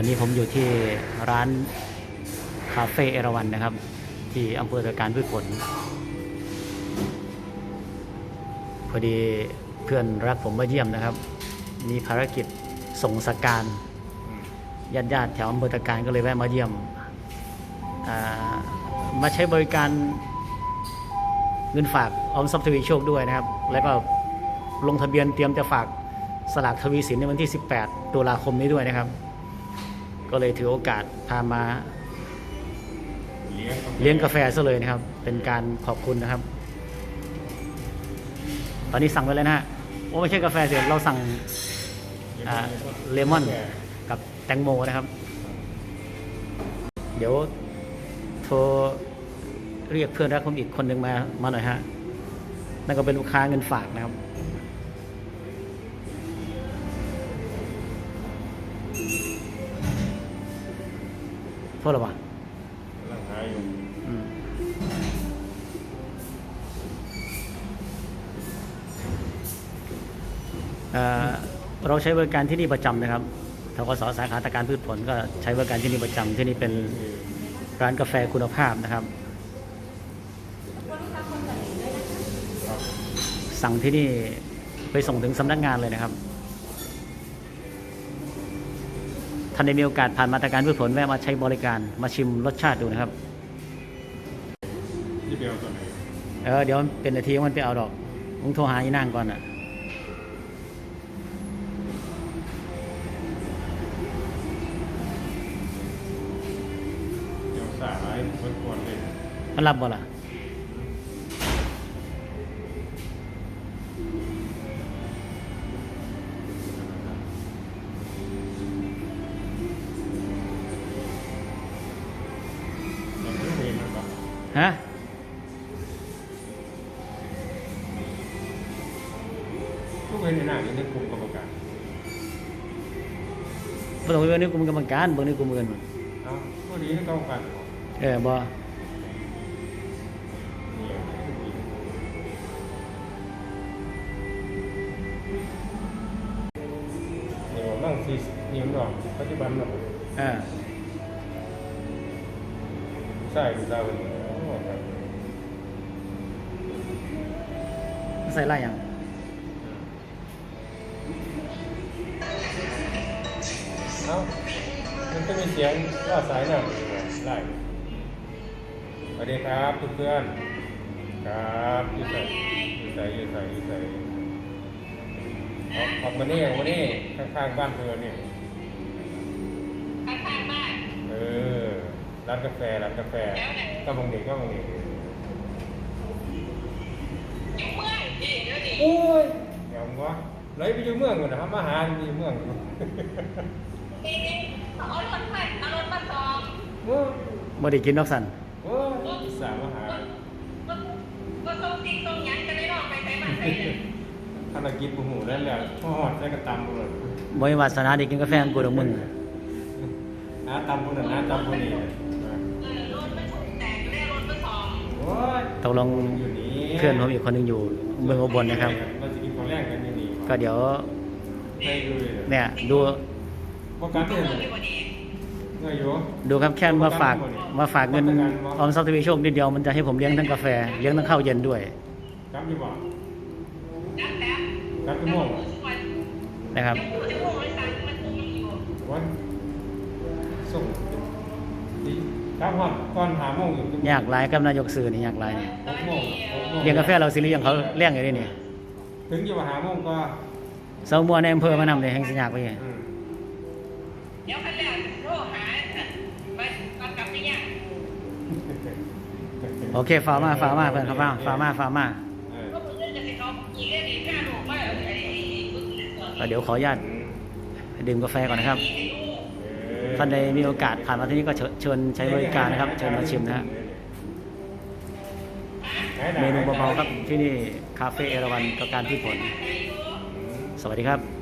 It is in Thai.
อนนี้ผมอยู่ที่ร้านคาเฟ่เอราวันนะครับ ที่อำเภอตะการพืชผล พอดีเพื่อนรักผมมาเยี่ยมนะครับ มีภารกิจส่งสการญาติญาติแถวอำเภอตะการก็เลยแวะมาเยี่ยม มาใช้บริการเงินฝากออมทรัพย์ทวีโชคด้วยนะครับ แล้วก็ลงทะเบียนเตรียมจะฝากสลากทวีสินในวันที่ 18 ตุลาคมนี้ด้วยนะครับ ก็เลยถือโอกาสพามาเลี้ยงเลี้ยงกาแฟซะเลยนะครับ เป็นการขอบคุณนะครับ ตอนนี้สั่งไปแล้วนะฮะโอ้ไม่ใช่กาแฟเสียเราสั่งอ่าเลมอนกับแตงโมนะครับ เดี๋ยวโทรเรียกเพื่อนรักผมอีกคนหนึ่งมามาหน่อยฮะนั่นก็เป็นลูกค้าเงินฝากนะครับ โทษหรอวะร่างกายอยู่อืมเอ่อเราใช้บริการที่นี่ประจำนะครับทกสสาขาตะการพืชผลก็ใช้บริการที่นี่ประจำที่นี่เป็นร้านกาแฟคุณภาพนะครับ สั่งที่นี่ไปส่งถึงสำนักงานเลยนะครับ ท่านได้มีโอกาสผ่านมาตะการพืชผลแวะมาใช้บริการมาชิมรสชาติดูนะครับที่เดียวตัวไหนเออเดี๋ยวเป็นนาทีมันไปเอาดอกมึงโทรหาอีนางก่อนอะเดี๋ยวสายมันควรเลยมันรับบ่ล่ะ ฮะทุกเห็นในหน้าอยู่ในกลุ่มกรรมการบ่ต้องไปเบิ่งในกลุ่มกรรมการเบิ่งในกลุ่มอื่นเอ้าวันนี้ต้องการเออบ่เนี่ยนี่ว่ามั่งซีนี่มันดอกปัจจุบันเนาะเออใช่ดูดาวนี่อ๋อครับมันใส่ไล่หยังเอ้ามันก็มีเสียงล่าสายหน่อยไล่สวัสดีครับทุกเพื่อนครับอยู่ใส่อยู่ใส่อยู่ใส่อยู่ใส่ออกออกมานี่ออกมานี่ข้างๆบ้านเธอเนี่ย ข้างๆบ้าน เออ ร้านกาแฟร้านกาแฟก็มองเด็กก็มองเด็กอยู่เมืองพี่เดี๋ยวนี้โอ้ยเดี๋ยววะเลยไปอยู่เมืองก่อนนะครับมาหาอยู่เมืองพี่เอารถมาเอารถมาสองโอ้ยบ่ได้กินดอกสันโอ้ยอีสานมาหาก็ก็ส่งจริงส่งหยังจะได้รอดไปใช้มาใช้เลยธนกิจปูหูนั่นแหละทอดใส่กระตำบุญบ่มีวาสนาได้กินกาแฟของกูดอกมึง น้าตำบุญน้าตำบุญนี่เออรถมาส่งแต่ได้รถมาสองโอ้ยตกลงอยู่นี่เพื่อนผมอีกคนหนึงอยู่เมืองอุบลนะครับ มันจะกินของแรกกันอยู่นี่ก็เดี๋ยวได้ดูเลยเนี่ยดูโปรแกรมเมืเนี่ยองอยู่วันนี้เงยอยู่ ดูครับแค่มาฝากมาฝากเงินออมทรัพย์ทวีโชคนิดเดียวมันจะให้ผมเลี้ยงทั้งกาแฟเลี้ยงทั้งข้าวเย็นด้วยจำอยู่บ่นับแล้วจำกี่โมงวันนะครับยังอยู่ที่โมงเครับว่าก่อนหาโมงอยู่อยากไลายกับนายกสื่อนี่อยากไลายนี่หกโมงหกโมงเลี้ยงกาแฟเราสิเลี้ยงเขาเลี้ยงอย่างนี้นี่ถึงอยู่ว่าหาโมงก็เสามัวในอำเภอมานำเลยแห่งสัญญากไปไงอืมเดี๋ยวคันแรกโทรหาไปมากลับไปยังโอเคฟามาฟามาเพื่อนครับฟาฟามาฟามาเออก็มึงเรื่องจะไปเอาอีกเรื่องนี้ข้าลูกว่าไอ้ไอ้บึ้งเนี่ยก็เดี๋ยวขออนุญาตดื่มกาแฟก่อนนะครับเออ ท่านใดมีโอกาสผ่านมาที่นี่ก็เชิญใช้บริการนะครับ เชิญมาชิมนะฮะเมนูเบาๆครับที่นี่คาเฟ่เอราวันกับการที่ผล สวัสดีครับ